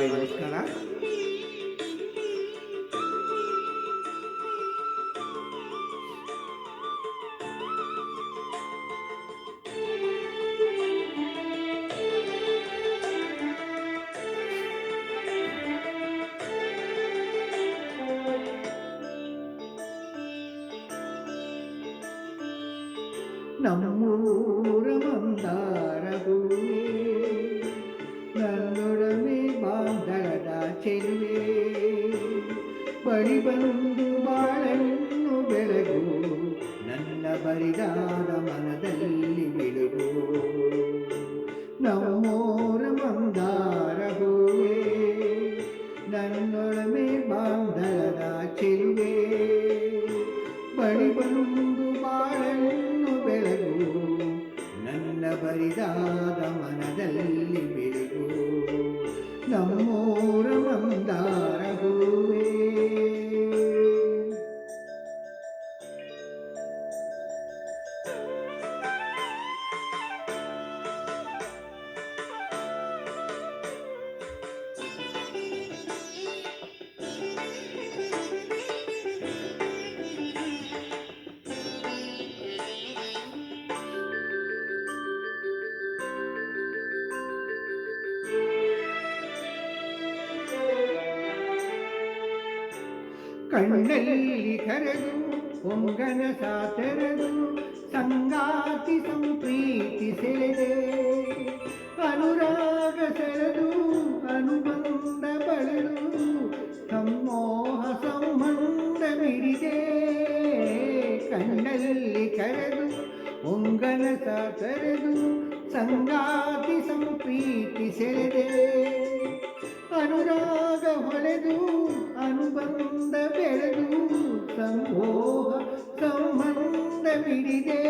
Hi ನಮಸ್ಕಾರ ನಮ್ಮೂರ ಮಂದಾರವು ನನ್ನೊಡನೆ ಬಾಂಧವದ ಚೆಲುವೆ. ಬಳಿ ಬಂದು ಬಾಳನ್ನು ಬೆಳಗು ನನ್ನ ಬರಿದಾದ ಮನದಲ್ಲಿ ಬೆಳಗು ನಮ್ಮೂರ ಕಣ್ಣಲ್ಲಿ ಕರೆದು ಹೊಂಗನ ಸಾತೆರೆದು, ಸಂಗಾತಿ ಸಂಪ್ರೀತಿ ಸೆಳೆದೆ. ಅನುರಾಗ ಸೆಳೆದು, ಅನುಬಂಧ ಬಳೆದು ಸಮ್ಮೋಹ ಸಂಬಂಧ ಮಿಡಿದೆ ಕಣ್ಣಲ್ಲಿ ಕರೆದು ಹೊಂಗನ ಸಾತೆರೆದು, ಸಂಗಾತಿ ಸಂಪ್ರೀತಿ ಸೆಳೆದೆ. ಅನುರಾಗ ಹೊಳೆದು ಅನುಬಂಧ ಬೆಳೆದು ಸಂಮೋಹ ಸಂಬಂಧ ಮಿಡಿದೆ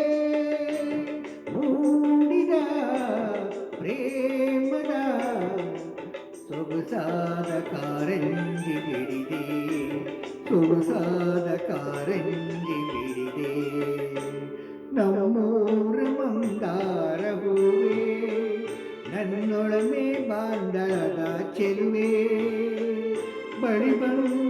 ಮೂಡಿದ ಪ್ರೇಮದ ಸೊಗಸಾದ ಕಾರಂಜಿ ಬಿಡಿದೆ ಸೊಗಸಾದ ಕಾರಂಜಿ ಬಿಡಿದೆ ನಮ್ಮೂರ Bye.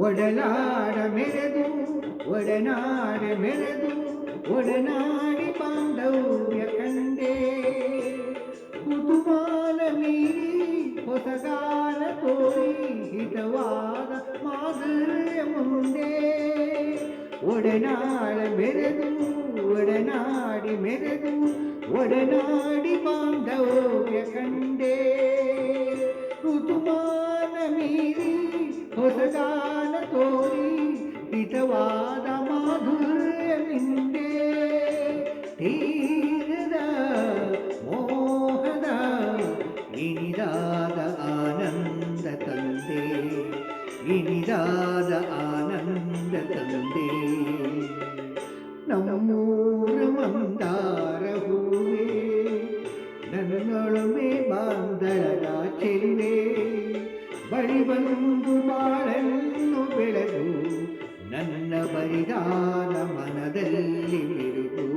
ಒಡಲಾಡ ಮೆರೆದು ಒಡನಾಡ ಮೆರೆದು ಒಡನಾಡಿ ಬಾಂಧವ್ಯ ಕಂಡೆ ಕುತುಮಾನ ಮೀರಿ ಹೊಸಗಾಲ ತೋರಿ ಹಿತವಾದ ಮಾಧುರ್ಯ ಮುಂದೆ ಒಡನಾಡ ಮೆರೆದು ಒಡನಾಡಿ ಮೆರೆದು ಒಡನಾಡಿ ಬಾಂಧವ್ಯ ಕಂಡೆ ಋತುಮಾನ ಮೀರಿ ಹೊಸಗಾಲ ತೋರಿ ಹಿತವಾದ ಬಳಿ ಬಂದು ಬಾಳನ್ನು ಬೆಳೆದು ನನ್ನ ಬರಿದಾದ ಮನದಲ್ಲಿ ಮಿರುಗು.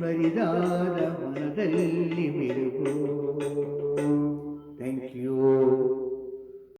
ಬರಿದಾದ ಮನದಲ್ಲಿ